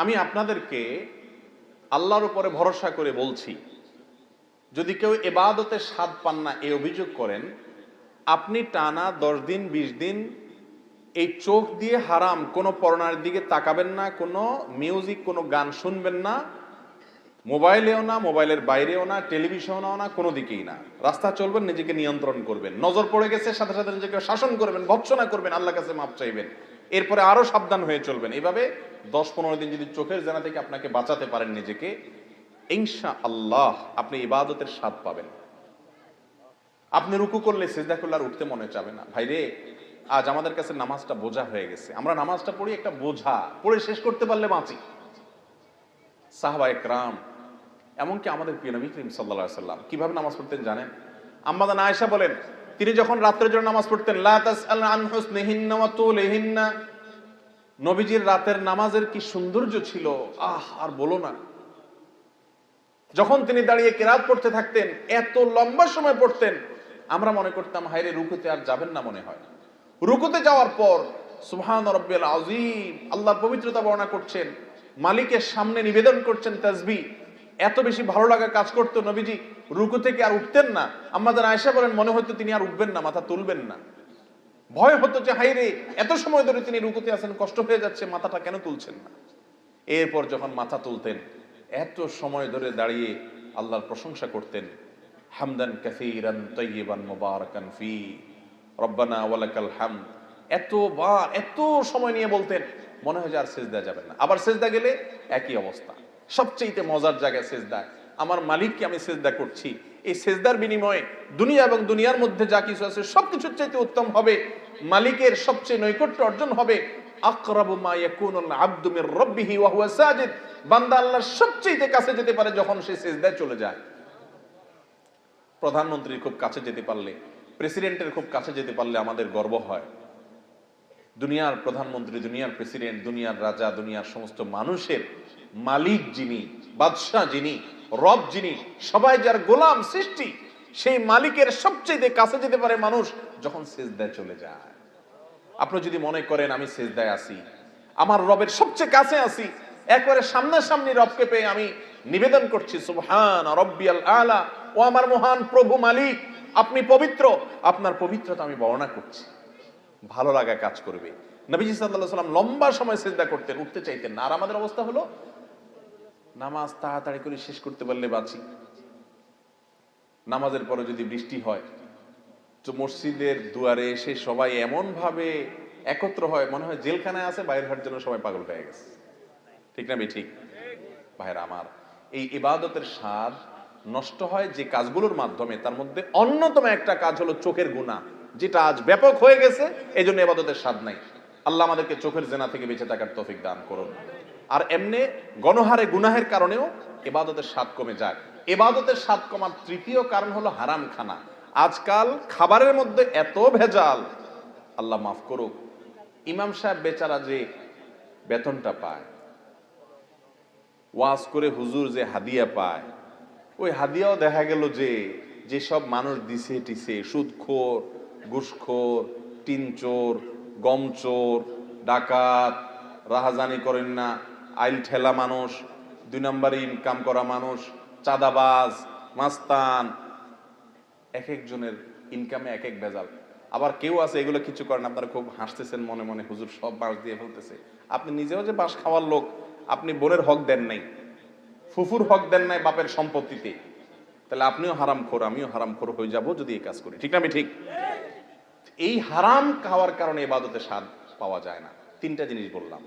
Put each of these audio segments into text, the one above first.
আমি আপনাদেরকে আল্লাহর উপরে ভরসা করে বলছি, যদি কেউ এবাদতের স্বাদ পান না এই অভিযোগ করেন, আপনি টানা দশ দিন, বিশ দিন এই চোখ দিয়ে হারাম কোনো পড়নার দিকে তাকাবেন না, কোনো মিউজিক, কোনো গান শুনবেন না, মোবাইলেও না, মোবাইলের বাইরেও না, টেলিভিশনেও না, কোনো দিকেই না। রাস্তা চলবেন, নিজেকে নিয়ন্ত্রণ করবেন। নজর পড়ে গেছে, সাথে সাথে নিজেকে শাসন করবেন, ভৎসনা করবেন আল্লাহ কাছে মাপ চাইবেন। এরপরে আরও সাবধান হয়ে চলবেন। এইভাবে দশ পনেরো দিন যদি চোখের জানা থেকে আপনাকে বাঁচাতে পারেন নিজেকে ইনশা আল্লাহ আপনি ইবাদতের স্বাদ পাবেন। আপনি রুকু করলে সেজদা করলে আর উঠতে মনে চাবে না। ভাইরে আজ আমাদের কাছে নামাজটা বোঝা হয়ে গেছে। আমরা নামাজটা পড়ি একটা বোঝা, পড়ে শেষ করতে পারলে বাঁচি। সাহবা একরাম, এমনকি আমাদের প্রিয় নবী করিম সাল্লা সাল্লাম কীভাবে নামাজ পড়তেন জানেন? আম্মাদান আয়েশা বলেন তিনি যখন রাত্রের জন্য নামাজ পড়তেন নবীজির রাতের নামাজের কি সৌন্দর্য ছিল? আহ, আর বলো না। যখন তিনি দাঁড়িয়ে কেরাত পড়তে থাকতেন, এত লম্বা সময় পড়তেন, আমরা মনে করতাম, হায়রে, রুকুতে আর যাবেন না মনে হয়। রুকুতে যাওয়ার পর সুহান রব্বিল আজিম আল্লাহর পবিত্রতা বর্ণনা করছেন, মালিকের সামনে নিবেদন করছেন তাজবি এত বেশি ভালো লাগা কাজ করতো নবীজি রুকু থেকে আর উঠতেন না। আমাদের আয়সা বলেন, মনে হতো তিনি আর উঠবেন না, মাথা তুলবেন না। ভয় হতো যে হাইরে এত সময় ধরে তিনি রুকুতে আছেন, কষ্ট হয়ে যাচ্ছে, মাথাটা কেন তুলছেন না? এরপর যখন মাথা তুলতেন, এত সময় ধরে দাঁড়িয়ে আল্লাহর প্রশংসা করতেন, হামদান কাসীরান তাইয়িবান মুবারাকান ফি, রব্বানা ওয়ালাকাল হামদ, এতবার, এত সময় নিয়ে বলতেন, মনে হয় যে আর সেজদা যাবেন না। আবার সেজদা গেলে একই অবস্থা। সবচেয়ে মজার জায়গায় সেজদা আমার মালিককে আমি সেজদা করছি। এই সেজদার বিনিময়ে দুনিয়া এবং দুনিয়ার মধ্যে যা কিছু আছে, সবকিছুর চাইতে উত্তম হবে, মালিকের সবচেয়ে নৈকট্য অর্জন হবে কাছে যেতে পারে যখন সে চলে যায়। প্রধানমন্ত্রীর খুব কাছে যেতে পারলে, প্রেসিডেন্টের খুব কাছে যেতে পারলে আমাদের গর্ব হয়। দুনিয়ার প্রধানমন্ত্রী, দুনিয়ার প্রেসিডেন্ট, দুনিয়ার রাজা, দুনিয়ার সমস্ত মানুষের মালিক যিনি, বাদশাহ যিনি রব যিনি, সবাই যার গোলাম সৃষ্টি, সেই মালিকের সবচেয়ে কাছে যেতে পারে মানুষ যখন সেজদায় চলে যায়। আপনি যদি মনে করেন, আমি সেজদায় আছি, আমার রবের সবচেয়ে কাছে আছি, একবারে সামনাসামনি রবকে পেয়ে আমি নিবেদন করছি রব্বিয়াল আলা, ও আমার মহান প্রভু মালিক, আপনি পবিত্র, আপনার পবিত্রতা আমি বর্ণনা করছি। ভালো লাগা কাজ করবে। নবীজি আলাইহি সাল্লাম লম্বা সময় সেজদা করতেন, উঠতে চাইতেন না। আর আমাদের অবস্থা হলো নামাজ তাড়াতাড়ি করে শেষ করতে পারলে বাঁচি। নামাজের পরে যদি বৃষ্টি হয়, তো মসজিদের দুয়ারে এসে সবাই এমন ভাবে একত্র হয়, মনে হয় জেলখানায় আছে, বাইরে হাট জন্য সবাই পাগল হয়ে গেছে। ঠিক না ঠিক ভাইরা আমার, এই ইবাদতের স্বাদ নষ্ট হয় যে কাজগুলোর মাধ্যমে, তার মধ্যে অন্যতম একটা কাজ হলো চোখের গুণা যেটা আজ ব্যাপক হয়ে গেছে এই জন্য এবাদতের স্বাদ নাই। আল্লাহ আমাদেরকে চোখের জেনা থেকে বেঁচে থাকার তৌফিক দান করুন। আর এমনি গণহারে গুনাহের কারণেও এবাদতের স্বাদ কমে যায়। এবাদতের স্বাদ কমার তৃতীয় কারণ হলো হারাম খানা আজকাল খাবারের মধ্যে এত ভেজাল। আল্লাহ মাফ করুক। ইমাম সাহেব বেচারা যে বেতনটা পায়, ওয়াজ করে হুজুর যে হাদিয়া পায়, ওই হাদিয়াও দেখা গেল যে যেসব মানুষ দিছে টিছে, সুদখোর, ঘুষখোর, টিনচোর, গমচোর, ডাকাত, রাহাজানি করেন না আইল ঠেলা মানুষ, দুই নম্বরে ইনকাম করা মানুষ, চাঁদাবাজ, মাস্তান, এক একজনের ইনকামে এক এক ভেজাল আবার কেউ আছে, এগুলো কিছু করেন, আপনারা খুব হাসতেছেন মনে মনে, হুজুর সব বাঁশ দিয়ে ফেলতেছে। আপনি নিজেও যে বাঁশ খাওয়ার লোক, আপনি বোনের হক দেন নাই, ফুফুর হক দেন নাই বাপের সম্পত্তিতে। তাহলে আপনিও হারাম খোর আমিও হারাম খোর হয়ে যাব যদি এই কাজ করি। ঠিক না, আমি ঠিক? এই হারাম খাওয়ার কারণে এবাদতে স্বাদ পাওয়া যায় না। তিনটা জিনিস বললাম।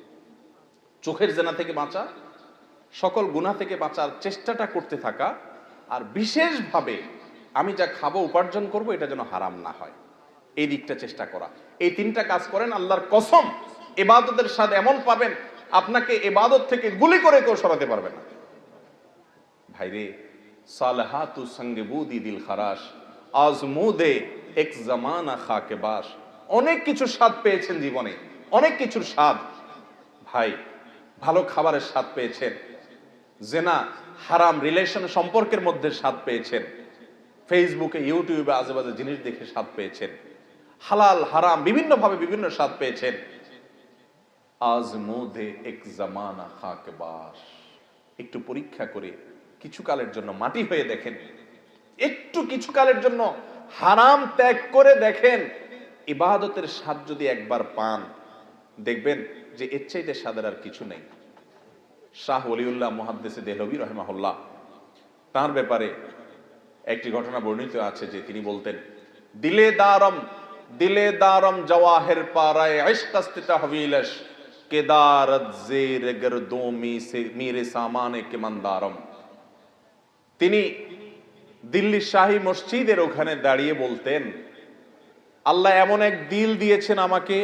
চোখের জেনা থেকে বাঁচা, সকল গুণা থেকে বাঁচার চেষ্টাটা করতে থাকা আর বিশেষভাবে আমি যা খাব, উপার্জন করব, এটা যেন হারাম না হয়। এই দিকটা চেষ্টা করা। এই তিনটা কাজ করেন, আল্লাহর কসম, এবাদতের স্বাদ এমন পাবেন, আপনাকে এবাদত থেকে গুলি করে কেউ সরাতে পারবে না। ভাইরে, সালহাতু সঙ্গে বুদি দিল খারাস আজমুদে এক জামানা খাকে বাস। অনেক কিছু স্বাদ পেয়েছেন জীবনে, অনেক কিছুর স্বাদ। ভাই ভালো খাবারের স্বাদ পেয়েছেন। জেনা হারাম রিলেশন সম্পর্কের মধ্যে স্বাদ পেয়েছেন। ফেসবুকে, ইউটিউবে আজেবাজে জিনিস দেখে স্বাদ পেয়েছেন। হালাল, হারাম বিভিন্নভাবে বিভিন্ন স্বাদ পেয়েছেন। এক একটু পরীক্ষা করে কিছু কালের জন্য মাটি হয়ে দেখেন। একটু কিছু কালের জন্য হারাম ত্যাগ করে দেখেন। ইবাদতের স্বাদ যদি একবার পান দেখবেন যে এর চাইতে স্বাদের আর কিছু নেই। শাহ ওলিউল্লাহ মুহাদ্দেসে দেহলবি রহমাহুল্লাহ, তার ব্যাপারে একটি ঘটনা বর্ণিত আছে যে তিনি বলতেন, দিলে দারম দিলে দারম জওয়াহের পারায় ইশকাস্তিতা হবিলশ, কেদারত জের গরদোমি সে মেরে সামানে কে মন্দারম তিনি দিল্লি শাহী মসজিদের ওখানে দাঁড়িয়ে বলতেন, আল্লাহ এমন এক দিল দিয়েছেন আমাকে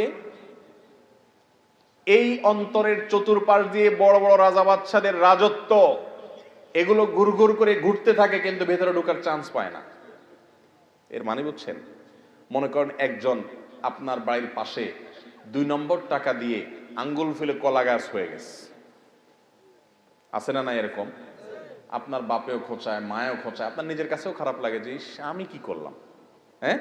এই অন্তরের চতুর্পাশ দিয়ে বড় বড় রাজা বাচ্চাদের রাজত্ব, এগুলো ঘুরঘুর করে ঘুরতে থাকে কিন্তু ভেতরে ঢোকার চান্স পায় না। এর মানে বুঝছেন? মনে করেন একজন আপনার বাড়ির পাশে দুই নম্বর টাকা দিয়ে আঙ্গুল ফেলে কলা গাছ হয়ে গেছে। আছে না না এরকম? আপনার বাপেও খোঁচায়, মায়েও খোঁচায়, আপনার নিজের কাছেও খারাপ লাগে যে আমি কি করলাম? হ্যাঁ?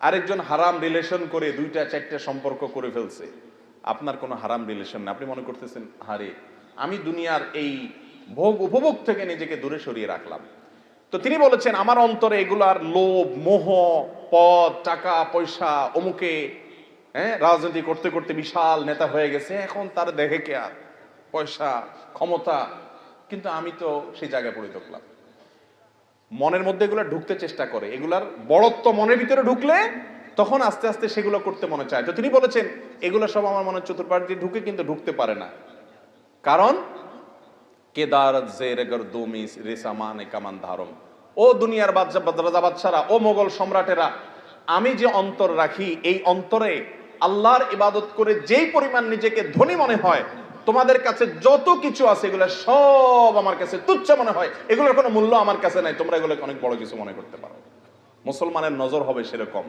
আরেকজন হারাম রিলেশন করে দুইটা চারটা সম্পর্ক করে ফেলছে। আপনার কোনো হারাম রিলেশন না আপনি মনে করতেছেন হারে আমি দুনিয়ার এই ভোগ উপভোগ থেকে নিজেকে দূরে সরিয়ে রাখলাম। তো তিনি বলেছেন, আমার অন্তরে এগুলার লোভ, মোহ, পদ, টাকা, পয়সা, অমুকে হ্যাঁ রাজনীতি করতে করতে বিশাল নেতা হয়ে গেছে। এখন তার দেখে কে আর? পয়সা, ক্ষমতা। কিন্তু আমি তো সেই জায়গায় পড়ে থাকলাম মনের মধ্যে এগুলো ঢুকতে চেষ্টা করে। এগুলার বড়ত্ব মনের ভিতরে ঢুকলে তখন আস্তে আস্তে সেগুলো করতে মনে চায়। তো তিনি বলেছেন, এগুলো সব আমার মনে চতুর্পাশ দিয়ে ঢুকে কিন্তু ঢুকতে পারে না। কারণ, কেদারত জেরেগর দমিস রেসামান কামান ধারম। ও দুনিয়ার বাদশা রাজা বাদশারা, ও মোগল সম্রাটেরা, আমি যে অন্তর রাখি, এই অন্তরে আল্লাহর ইবাদত করে যেই পরিমাণ নিজেকে ধনী মনে হয়, তোমাদের কাছে যত কিছু আছে এগুলো সব আমার কাছে তুচ্ছ মনে হয়। এগুলোর কোনো মূল্য আমার কাছে নাই। তোমরা এগুলোকে অনেক বড় কিছু মনে করতে পারো। মুসলমানের নজর হবে সেরকম।